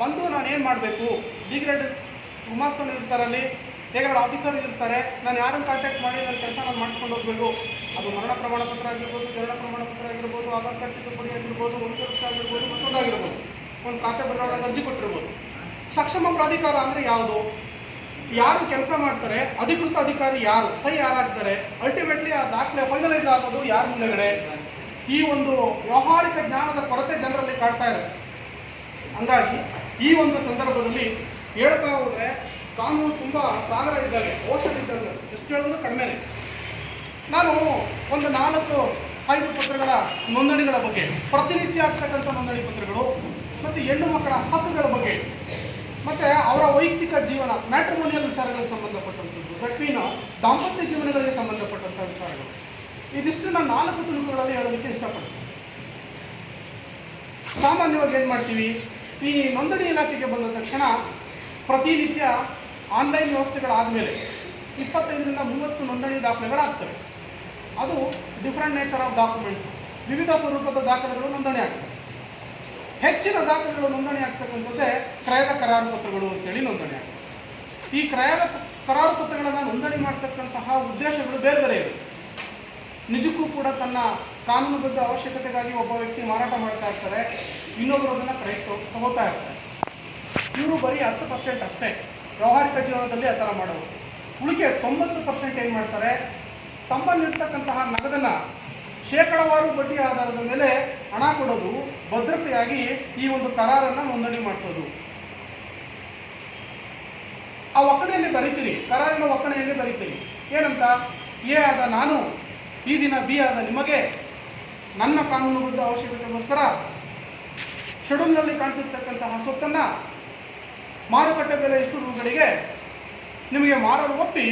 ಬಂದು ನಾನು ಏನು ಮಾಡಬೇಕು ಡಿಗ್ರೇಡ್ ಇರ್ತಾರೆ ಇರ್ತಾರಲ್ಲಿ ಹೇಗಾದ್ರು ಆಫೀಸರ್ ಇರ್ತಾರೆ. ನಾನು ಯಾರನ್ನು ಕಾಂಟ್ಯಾಕ್ಟ್ ಮಾಡಿ ನನ್ನ ಕೆಲಸ ನಾನು ಮಾಡಿಸ್ಕೊಂಡು ಹೋಗಬೇಕು. ಅದು ಮರಣ ಪ್ರಮಾಣ ಪತ್ರ ಆಗಿರ್ಬೋದು ಜನನ ಪ್ರಮಾಣ ಪತ್ರ ಆಗಿರ್ಬೋದು, ಆಧಾರ್ ಕಾರ್ಡ್ ತಿದ್ದುಪಡಿ ಆಗಿರ್ಬೋದು, ಒಂದು ವರ್ಷ ಆಗಿರ್ಬೋದು ಮತ್ತೊಂದಾಗಿರ್ಬೋದು ಒಂದು ಖಾತೆ ಬದಲಾವಣೆಗೆ ಅರ್ಜಿ ಕೊಟ್ಟಿರ್ಬೋದು. ಸಕ್ಷಮ ಪ್ರಾಧಿಕಾರ ಅಂದರೆ ಯಾವುದು? ಯಾರು ಕೆಲಸ ಮಾಡ್ತಾರೆ, ಅಧಿಕೃತ ಅಧಿಕಾರಿ ಯಾರು? ಸಹಿ ಯಾರಾಗ್ತಾರೆ? ಅಲ್ಟಿಮೇಟ್ಲಿ ಆ ದಾಖಲೆ ಫೈನಲೈಸ್ ಆಗೋದು ಯಾರ ಮುಂದೆಗಡೆ? ಈ ಒಂದು ವ್ಯಾವಹಾರಿಕ ಜ್ಞಾನದ ಕೊರತೆ ಜನರಲ್ಲಿ ಕಾಡ್ತಾ ಇದೆ. ಹಂಗಾಗಿ ಈ ಒಂದು ಸಂದರ್ಭದಲ್ಲಿ ಹೇಳ್ತಾ ಹೋದ್ರೆ ಕಾನೂನು ತುಂಬ ಸಾಗರ ಇದ್ದಾಗ ಔಷಧ ಇದ್ದಾಗ, ಎಷ್ಟು ಹೇಳಿದ್ರು ಕಡಿಮೆನೆ. ನಾನು ಒಂದು ನಾಲ್ಕು ಐದು ಪತ್ರಗಳ ನೋಂದಣಿಗಳ ಬಗ್ಗೆ, ಪ್ರತಿನಿತ್ಯ ಆಗ್ತಕ್ಕಂಥ ನೋಂದಣಿ ಪತ್ರಗಳು, ಮತ್ತು ಹೆಣ್ಣು ಮಕ್ಕಳ ಹಕ್ಕುಗಳ ಬಗ್ಗೆ, ಮತ್ತೆ ಅವರ ವೈಯಕ್ತಿಕ ಜೀವನ ಮ್ಯಾಟ್ರಿಮೋನಿಯಲ್ ವಿಚಾರಗಳಿಗೆ ಸಂಬಂಧಪಟ್ಟಂಥದ್ದು ದಕ್ಷಿಣ ದಾಂಪತ್ಯ ಜೀವನಗಳಿಗೆ ಸಂಬಂಧಪಟ್ಟಂಥ ವಿಚಾರಗಳು. ಇದಿಷ್ಟು ನಾನು ನಾಲ್ಕು ತುಣುಕುಗಳಲ್ಲಿ ಹೇಳೋದಕ್ಕೆ ಇಷ್ಟಪಡ್ತೀನಿ. ಸಾಮಾನ್ಯವಾಗಿ ಏನು ಮಾಡ್ತೀವಿ? ಈ ನೋಂದಣಿ ಇಲಾಖೆಗೆ ಬಂದ ತಕ್ಷಣ ಪ್ರತಿನಿತ್ಯ ಆನ್ಲೈನ್ ವ್ಯವಸ್ಥೆಗಳಾದಮೇಲೆ ಇಪ್ಪತ್ತೈದರಿಂದ ಮೂವತ್ತು ನೋಂದಣಿ ದಾಖಲೆಗಳಾಗ್ತವೆ. ಅದು ಡಿಫ್ರೆಂಟ್ ನೇಚರ್ ಆಫ್ ಡಾಕ್ಯುಮೆಂಟ್ಸ್. ವಿವಿಧ ಸ್ವರೂಪದ ದಾಖಲೆಗಳು ನೋಂದಣಿ ಆಗ್ತವೆ. ಹೆಚ್ಚಿನ ದಾಖಲೆಗಳು ನೋಂದಣಿ ಆಗ್ತಕ್ಕಂಥದ್ದೇ ಕ್ರಯದ ಕರಾರು ಪತ್ರಗಳು ಅಂತೇಳಿ ನೋಂದಣಿ ಆಗ್ತವೆ. ಈ ಕ್ರಯದ ಕರಾರು ಪತ್ರಗಳನ್ನು ನೋಂದಣಿ ಮಾಡ್ತಕ್ಕಂತಹ ಉದ್ದೇಶಗಳು ಬೇರೆ ಬೇರೆ ಇವೆ ನಿಜಕ್ಕೂ ಕೂಡ ತನ್ನ ಕಾನೂನುಬದ್ಧ ಅವಶ್ಯಕತೆಗಾಗಿ ಒಬ್ಬ ವ್ಯಕ್ತಿ ಮಾರಾಟ ಮಾಡ್ತಾ ಇರ್ತಾರೆ. ಇನ್ನೊಬ್ಬರು ಅದನ್ನು ಕ್ರಯ ತಗೋತಾ ಇರ್ತಾರೆ. ಇವರು ಬರೀ ಹತ್ತು ಪರ್ಸೆಂಟ್ ಅಷ್ಟೇ. ವ್ಯಾವಹಾರಿಕ ಜೀವನದಲ್ಲಿ ಆ ಥರ ಮಾಡೋರು. ಉಳಿಕೆ ತೊಂಬತ್ತು ಪರ್ಸೆಂಟ್ ಏನು ಮಾಡ್ತಾರೆ? ತಮ್ಮಲ್ಲಿರ್ತಕ್ಕಂತಹ ನಗದನ್ನು ಶೇಕಡವಾರು ಬಡ್ಡಿ ಆಧಾರದ ಮೇಲೆ ಹಣ ಕೊಡೋದು, ಭದ್ರತೆಯಾಗಿ ಈ ಒಂದು ಕರಾರನ್ನು ನೋಂದಣಿ ಮಾಡಿಸೋದು. ಆ ಒಕ್ಕಣೆಯಲ್ಲಿ ಬರಿತೀರಿ. ಕರಾರಿನ ಒಕ್ಕಣೆಯಲ್ಲಿ ಬರಿತೀರಿ. ಏನಂತ? ಏ ಆದ ನಾನು ಈ ದಿನ ಬಿ ಆದ ನಿಮಗೆ ನನ್ನ ಕಾನೂನುಬದ್ಧ ಅವಶ್ಯಕತೆಗೋಸ್ಕರ ಶೆಡ್ಯೂಲ್ನಲ್ಲಿ ಕಾಣಿಸಿರ್ತಕ್ಕಂತಹ ಸ್ವತ್ತನ್ನು ಮಾರುಕಟ್ಟೆ ಬೆಲೆ ಇಷ್ಟು ರೂಗಳಿಗೆ ನಿಮಗೆ ಮಾರಲು ಒಪ್ಪಿ